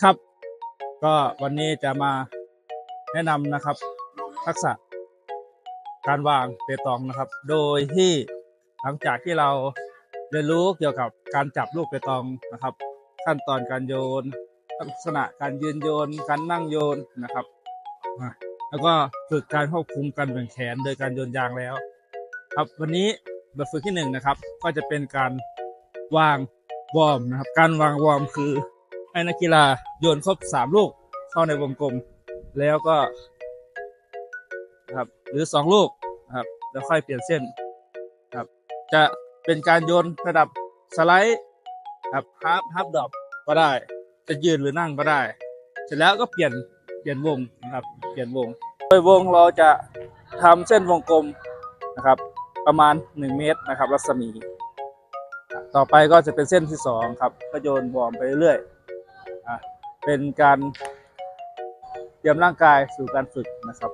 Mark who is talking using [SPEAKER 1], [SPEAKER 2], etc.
[SPEAKER 1] ครับ ก็วันนี้จะมาแนะนำนะครับ ทักษะการวางเปตองนะครับ โดยที่หลังจากที่เราเรียนรู้เกี่ยวกับการจับลูกเปตองนะครับ ขั้นตอนการโยน ลักษณะการยืนโยน การนั่งโยนนะครับแล้วก็ฝึกการควบคุมการแบ่งแขนโดยการโยนยางแล้ว ครับวันนี้บบฝึกที่หนึ่งนะครับ ก็จะเป็นการวางวอร์มนะครับ การวางวอร์มคือ ให้นักกีฬาโยนครบสามลูกเข้าในวงกลม แล้วก็ครับหรือสองลูกครับแล้วค่อยเปลี่ยนเส้นครับ จะเป็นการโยนระดับสไลด์ครับฮาร์ฟฮาร์ฟดรอปก็ได้ จะยืนหรือนั่งก็ได้ เสร็จแล้วก็เปลี่ยนเปลี่ยนวงนะครับ เปลี่ยนวง โดยวงเราจะทำเส้นวงกลมนะครับ ประมาณ 1 เมตรนะครับ รัศมี ต่อไปก็จะเป็นเส้นที่สองครับก็โยนวอร์มไปเรื่อย เป็นการเตรียมร่างกายสู่การฝึกนะครับ